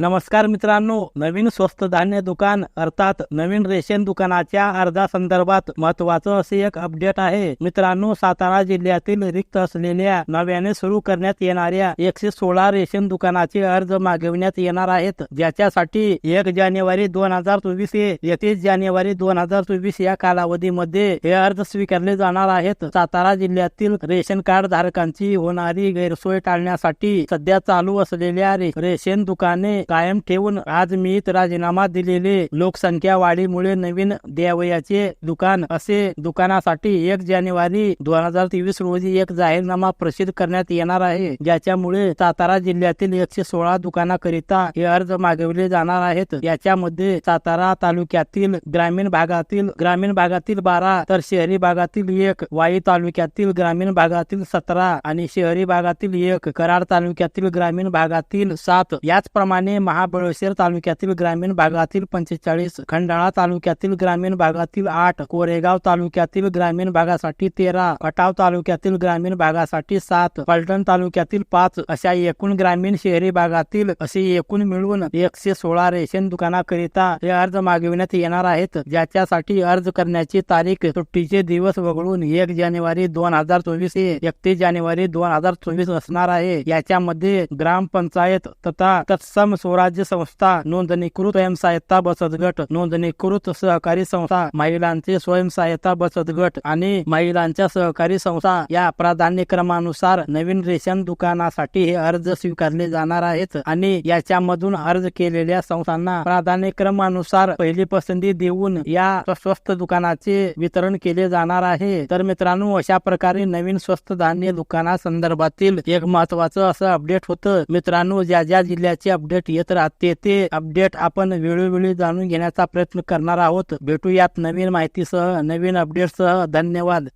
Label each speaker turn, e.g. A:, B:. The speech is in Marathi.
A: नमस्कार मित्रांनो नवीन स्वस्त धान्य दुकान अर्थात नवीन रेशन दुकानाच्या अर्जासंदर्भात महत्वाचं असे एक अपडेट आहे. मित्रांनो सातारा जिल्ह्यातील रिक्त असलेल्या नव्याने सुरू करण्यात येणाऱ्या एकशे सोळा रेशन दुकानाचे अर्ज मागविण्यात येणार आहेत. ज्याच्यासाठी एक जानेवारी दोन हजार चोवीस एकतीस जानेवारी दोन हजार चोवीस या कालावधीमध्ये हे अर्ज स्वीकारले जाणार आहेत. सातारा जिल्ह्यातील रेशन कार्ड धारकांची होणारी गैरसोय टाळण्यासाठी सध्या चालू असलेल्या रेशन दुकाने कायम ठेवून आज मी राजीनामा दिलेले लोकसंख्या वाढीमुळे नवीन द्यावयाचे दुकान असे दुकानासाठी एक जानेवारी दोन हजार तेवीस रोजी एक जाहीरनामा प्रसिद्ध करण्यात येणार आहे. ज्याच्यामुळे सातारा जिल्ह्यातील एकशे सोळा दुकानाकरिता हे अर्ज मागवले जाणार आहेत. याच्यामध्ये सातारा तालुक्यातील ग्रामीण भागातील ग्रामीण भागातील बारा तर शहरी भागातील एक वाई तालुक्यातील ग्रामीण भागातील सतरा आणि शहरी भागातील एक कराड तालुक्यातील ग्रामीण भागातील सात. याचप्रमाणे महाबळेश्वर तालुक्यातील ग्रामीण भागातील पंचेचाळीस खंडाळा तालुक्यातील ग्रामीण भागातील आठ कोरेगाव तालुक्यातील ग्रामीण भागासाठी तेरा खटाव तालुक्यातील ग्रामीण भागासाठी सात पलटण तालुक्यातील पाच अशा एकूण ग्रामीण शहरी भागातील असे एकूण मिळून एकशे सोळा रेशन दुकानाकरिता हे अर्ज मागविण्यात येणार आहेत. ज्याच्यासाठी अर्ज करण्याची तारीख सुट्टीचे दिवस वगळून एक जानेवारी दोन हजार चोवीस ते एकतीस जानेवारी दोन हजार चोवीस असणार आहे. याच्यामध्ये ग्रामपंचायत तथा तत्सम स्वराज्य संस्था नोंदणीकृत स्वयंसहायता बचत गट नोंदणीकृत सहकारी संस्था महिलांचे स्वयंसहायता बचत गट आणि महिलांच्या सहकारी संस्था या प्राधान्यक्रमानुसार नवीन रेशन दुकानासाठी हे अर्ज स्वीकारले जाणार आहेत आणि याच्यामधून अर्ज केलेल्या संस्थांना प्राधान्यक्रमानुसार पहिली पसंती देऊन या स्वस्त दुकानाचे वितरण केले जाणार आहे. तर मित्रांनो अशा प्रकारे नवीन स्वस्त धान्य दुकाना संदर्भातील एक महत्वाचं असं अपडेट होतं. मित्रांनो ज्या ज्या जिल्ह्याचे अपडेट येत राहते. ते अपडेट आपण वेळोवेळी जाणून घेण्याचा प्रयत्न करणार आहोत. भेटूयात नवीन माहितीसह नवीन अपडेटसह धन्यवाद.